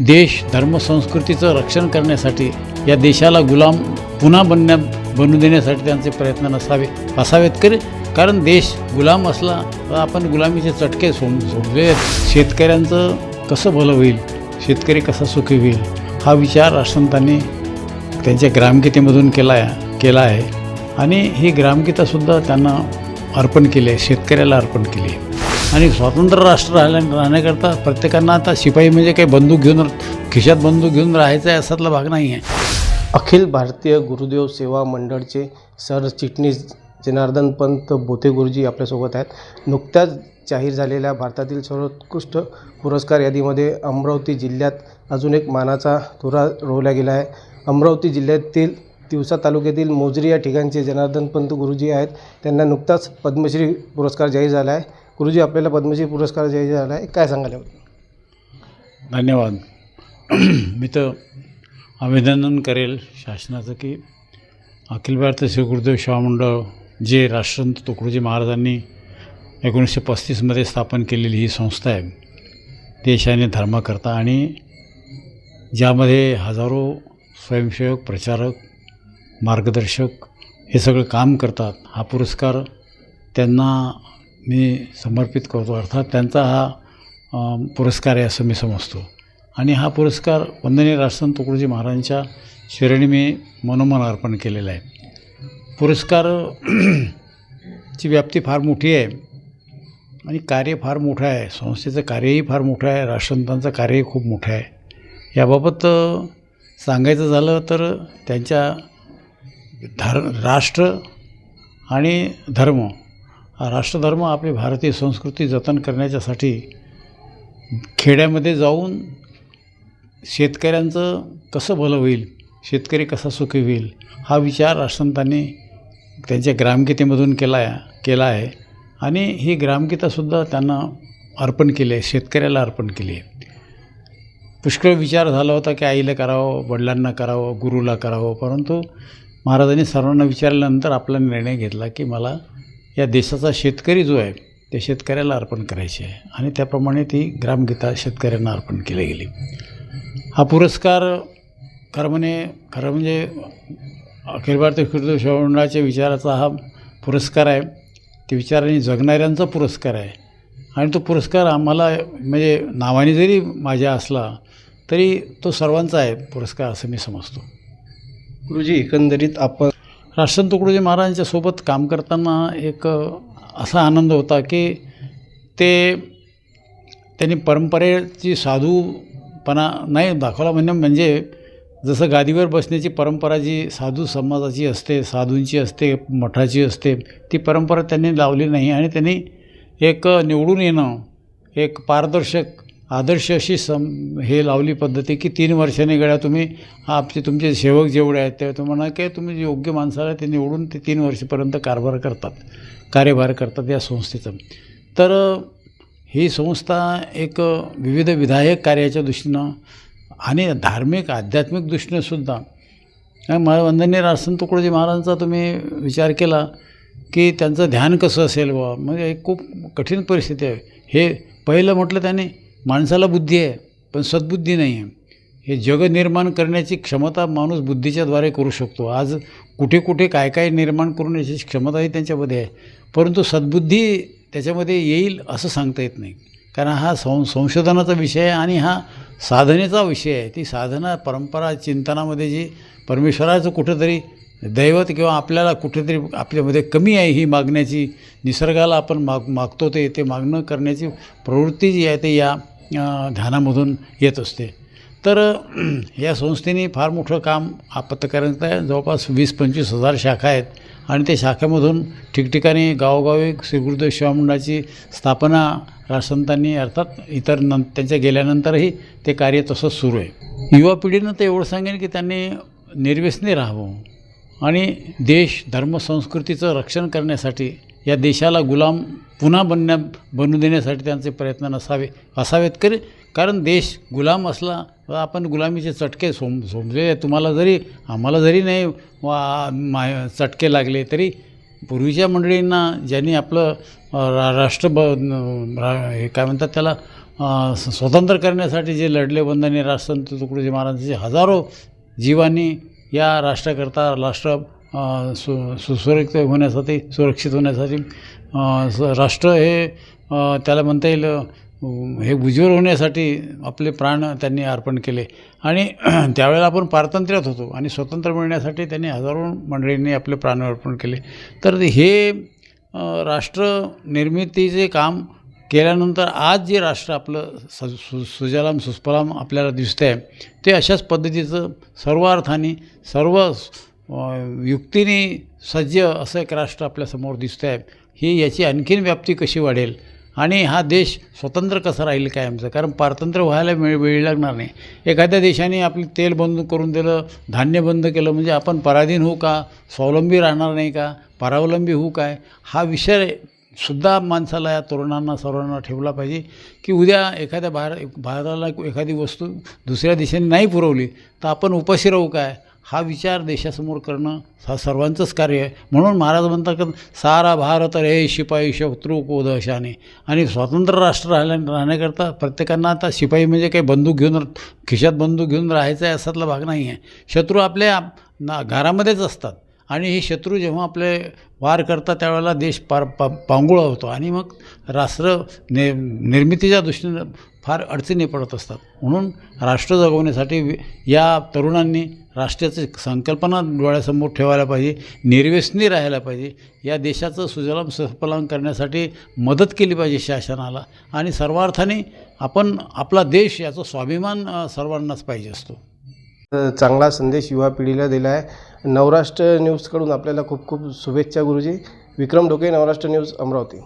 देश धर्म संस्कृतीचं रक्षण करण्यासाठी या देशाला गुलाम पुन्हा बनण्या बनू देण्यासाठी त्यांचे प्रयत्न नसावे असावेत करे कारण देश गुलाम असला तर आपण गुलामीचे चटके सोम सोडले शेतकऱ्यांचं कसं भलं होईल? शेतकरी कसा सुखी होईल? हा विचार राष्ट्रसंतांनी त्यांच्या ग्रामगीतेमधून केला आहे केला आहे. आणि ही ग्रामगीतासुद्धा त्यांना अर्पण केली आहे शेतकऱ्याला अर्पण केली आहे. आणि स्वतंत्र राष्ट्र राहिल्या राहण्याकरता प्रत्येकांना आता शिपाई म्हणजे काही बंदूक घेऊन खिशात बंदूक घेऊन राहायचं आहे असातला भाग नाही आहे. अखिल भारतीय गुरुदेव सेवा मंडळचे सरचिटणीस जनार्दन पंत बोते गुरुजी आपल्यासोबत आहेत. नुकत्याच जाहीर झालेल्या भारतातील सर्वोत्कृष्ट पुरस्कार यादीमध्ये अमरावती जिल्ह्यात अजून एक मानाचा तुरा रोवला गेला आहे. अमरावती जिल्ह्यातील तिवसा तालुक्यातील मोजरी या ठिकाणचे जनार्दन पंत गुरुजी आहेत. त्यांना नुकताच पद्मश्री पुरस्कार जाहीर झाला आहे. गुरुजी आपल्याला पद्मश्री पुरस्कार जाहीर झाला आहे. काय सांगाल धन्यवाद. मी तर अभिनंदन करेल शासनाचं की अखिल भारतीय श्री गुरुदेव सेवा जे राष्ट्रसंत तुकडोजी महाराजांनी एकोणीसशे पस्तीसमध्ये स्थापन केलेली ही संस्था आहे देश आणि धर्माकरता आणि ज्यामध्ये हजारो स्वयंसेवक प्रचारक मार्गदर्शक हे सगळं काम करतात. हा पुरस्कार त्यांना मी समर्पित करतो. अर्थात त्यांचा हा पुरस्कार आहे असं मी समजतो. आणि हा पुरस्कार वंदनीय राष्ट्रसंत तुकडोजी महाराजांच्या श्रेणी मी मनोमन अर्पण केलेला आहे. पुरस्कार ची व्याप्ती फार मोठी आहे आणि कार्य फार मोठं आहे. संस्थेचं कार्यही फार मोठं आहे. राष्ट्रसंतांचं कार्यही खूप मोठं आहे. याबाबत सांगायचं झालं तर त्यांच्या धर राष्ट्र आणि धर्म राष्ट्रधर्म आपली भारतीय संस्कृती जतन करण्याच्यासाठी खेड्यामध्ये जाऊन शेतकऱ्यांचं कसं भलं होईल शेतकरी कसा सुखी होईल हा विचार राष्ट्रसंतांनी त्यांच्या ग्रामगीतेमधून केला आहे केला आहे. आणि ही ग्रामगीतासुद्धा त्यांना अर्पण केली आहे शेतकऱ्याला अर्पण केली आहे. पुष्कळ विचार झाला होता की आईला करावं वडिलांना करावं गुरुला करावं. परंतु महाराजांनी सर्वांना विचारल्यानंतर आपला निर्णय घेतला की मला या देशाचा शेतकरी जो आहे त्या शेतकऱ्याला अर्पण करायचे आहे. आणि त्याप्रमाणे ती ग्रामगीता शेतकऱ्यांना अर्पण केली गेली. हा पुरस्कार खरं म्हणे खरं म्हणजे अखिल भारतीय गुरुदेव मंडळाच्या विचाराचा हा पुरस्कार आहे. ते विचाराने जगणाऱ्यांचा पुरस्कार आहे. आणि तो पुरस्कार आम्हाला म्हणजे नावाने जरी माझ्या असला तरी तो सर्वांचा आहे पुरस्कार असं मी समजतो. गुरुजी एकंदरीत आपण राष्ट्रसंत तुकडोजी महाराजांच्या सोबत काम करताना एक असा आनंद होता की ते त्यांनी परंपरेची साधूपणा नाही दाखवला म्हणजे म्हणजे जसं गादीवर बसण्याची परंपरा जी साधू समाजाची असते साधूंची असते मठाची असते ती परंपरा त्यांनी लावली नाही. आणि त्यांनी एक निवडून येणं एक पारदर्शक आदर्श अशी सम हे लावली पद्धती की तीन वर्षांनी गळ्या तुम्ही आपले तुमचे सेवक जेवढे आहेत ते तुम्हाला काय तुम्ही जे योग्य माणसाला ते निवडून ते तीन वर्षपर्यंत कारभार करतात कार्यभार करतात या संस्थेचं. तर ही संस्था एक विविध विधायक कार्याच्या दृष्टीनं आणि धार्मिक आध्यात्मिक दृष्टीनंसुद्धा वंदनीय राष्ट्रसंत तुकडोजी महाराजांचा तुम्ही विचार केला की त्यांचं ध्यान कसं असेल बुवा? म्हणजे एक खूप कठीण परिस्थिती आहे. हे पहिलं म्हटलं त्याने माणसाला बुद्धी आहे पण सद्बुद्धी नाही आहे. हे जग निर्माण करण्याची क्षमता माणूस बुद्धीच्याद्वारे करू शकतो. आज कुठे कुठे काय काय निर्माण करून याची क्षमताही त्यांच्यामध्ये आहे. परंतु सद्बुद्धी त्याच्यामध्ये येईल असं सांगता येत नाही. कारण हा सं संशोधनाचा विषय आहे आणि हा साधनेचा विषय आहे. ती साधना परंपरा चिंतनामध्ये जी परमेश्वराचं कुठंतरी दैवत किंवा आपल्याला कुठेतरी आपल्यामध्ये कमी आहे ही मागण्याची निसर्गाला आपण माग मागतो ते ते मागणं करण्याची प्रवृत्ती जी आहे ते या ध्यानामधून येत असते. तर या संस्थेने फार मोठं काम आपत्कारांचं आहे जवळपास वीस पंचवीस हजार शाखा आहेत आणि त्या शाखेमधून ठिकठिकाणी गावोगावी श्रीगुरुदेव शिवामंडळाची मंडळाची स्थापना राष्ट्रसंतांनी अर्थात इतर न त्यांच्या गेल्यानंतरही ते कार्य तसंच सुरू आहे. युवा पिढीनं ते एवढं सांगेन की त्यांनी निर्व्यसनी राहावं आणि देश धर्म संस्कृतीचं रक्षण करण्यासाठी या देशाला गुलाम पुन्हा बनण्या बनू देण्यासाठी त्यांचे प्रयत्न नसावे असावेत कर कारण देश गुलाम असला आपण गुलामीचे चटके सोम सोमले. तुम्हाला जरी आम्हाला जरी नाही वा मा चटके लागले तरी पूर्वीच्या मंडळींना ज्यांनी आपलं रा राष्ट्र ब रा हे काय म्हणतात त्याला स्वतंत्र करण्यासाठी जे लढले बंधने राष्ट्रसंत तुकडोजी महाराजांचे हजारो जीवांनी या राष्ट्राकरता राष्ट्र सु सुसुरक्षित होण्यासाठी सुरक्षित होण्यासाठी स- राष्ट्र हे त्याला म्हणता येईल हे उज्ज्वल होण्यासाठी आपले प्राण त्यांनी अर्पण केले. आणि त्यावेळेला आपण पारतंत्र्यात होतो आणि स्वतंत्र मिळण्यासाठी त्यांनी हजारो मंडळींनी आपले प्राण अर्पण केले. तर हे राष्ट्र निर्मितीचे काम केल्यानंतर आज जे राष्ट्र आपलं स सु सुजलाम सुस्फलाम आपल्याला दिसतं आहे ते अशाच पद्धतीचं सर्व अर्थाने सर्व युक्तीने सज्ज असं एक राष्ट्र आपल्यासमोर दिसतं आहे ही याची आणखीन व्याप्ती कशी वाढेल? आणि हा देश स्वतंत्र कसा राहील काय आमचं कारण पारतंत्र्य व्हायला मिळ वेळ लागणार नाही. एखाद्या देशाने आपलं तेल बंद करून दिलं धान्य बंद केलं म्हणजे आपण पराधीन होऊ का? स्वावलंबी राहणार नाही का? परावलंबी होऊ काय? हा विषय सुद्धा माणसाला या तरुणांना सर्वांना ठेवला पाहिजे की उद्या एखाद्या भार भारताला एखादी वस्तू दुसऱ्या देशाने नाही पुरवली तर आपण उपाशी राहू काय? हा विचार देशासमोर करणं हा सर्वांचंच कार्य आहे. म्हणून महाराज म्हणतात की सारा भारत रे शिपाई शत्रू कोदशाने आणि स्वतंत्र राष्ट्र राहिल्या राहण्याकरता प्रत्येकांना आता शिपाई म्हणजे काही बंदूक घेऊन खिशात बंदूक घेऊन राहायचा आहे असातला भाग नाही आहे. शत्रू आपल्या ना घरामध्येच असतात. आणि हे शत्रू जेव्हा आपले वार करतात त्यावेळेला देश पार पा पांगुळा होतो. आणि मग राष्ट्र ने निर्मितीच्या दृष्टीनं फार अडचणी पडत असतात. म्हणून राष्ट्र जगवण्यासाठी या तरुणांनी राष्ट्राची संकल्पना डोळ्यासमोर ठेवायला पाहिजे निर्व्यसनी राहायला पाहिजे. या देशाचं सुजलाम सफलाम करण्यासाठी मदत केली पाहिजे शासनाला. आणि सर्वार्थाने आपण आपला देश याचा स्वाभिमान सर्वांनाच पाहिजे असतो. चांगला संदेश युवा पिढीला दिला आहे. नवराष्ट्र न्यूजकडून आपल्याला खूप खूप शुभेच्छा गुरुजी. विक्रम डोके नवराष्ट्र न्यूज अमरावती.